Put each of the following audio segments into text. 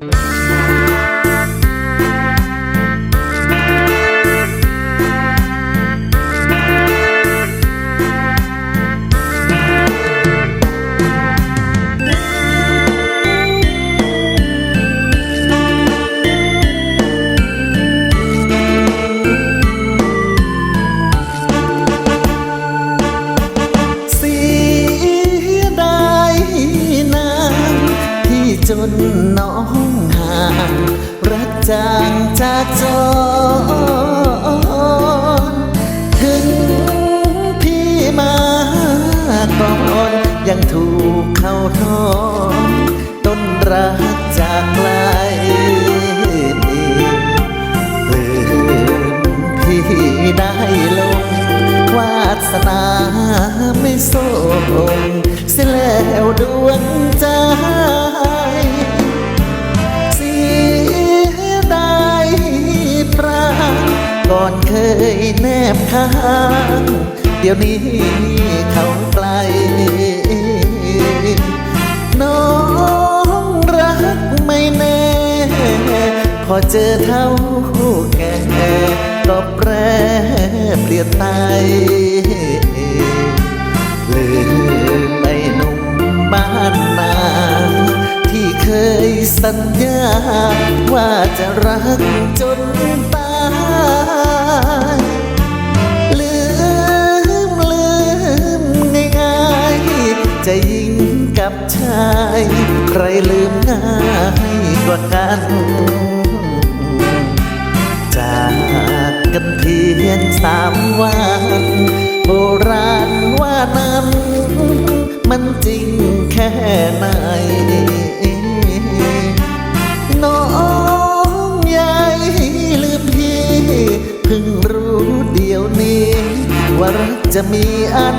เองห่างรักจางจากจรถึงพี่มาก่อนยังถูกเข้าทอนต้นรักจากไกลลืมพี่ได้ลงวาสนาไม่ส่งเสียแล้วดวงใจ บข้างเดี๋ยวนี้เขาไกล น้องรักไม่แน่ พอเจอเท่าแก่ก็แปรเปลี่ยนไปลืมไอ้หนุ่มบ้านนาที่เคยสัญญาว่าจะรัก จะยิงกับชาย ใครลืมง่ายกว่ากันจากกันเพียงสามวันโบราณว่านั้น มันจริงแค่ไหนน้องใหญ่ลืมพี่เพิ่งรู้เดี๋ยวนี้ ว่ารักจะมีอัน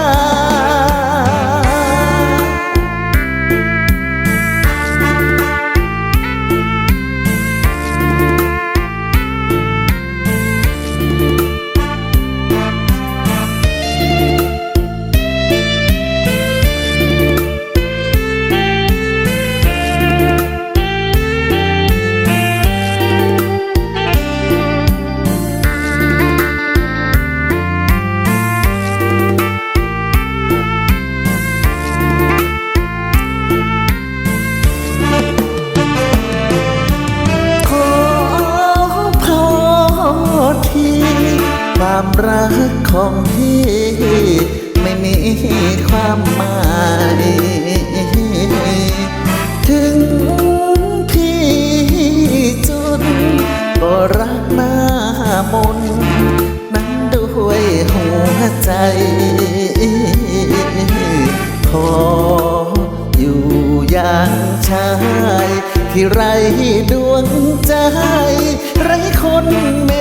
ความรักของพี่ ไม่มีความหมาย ถึงพี่จุนก็รักหน้ามนนั้นด้วยหัวใจขออยู่อย่างชายที่ไรดวงใจ ไรคนเม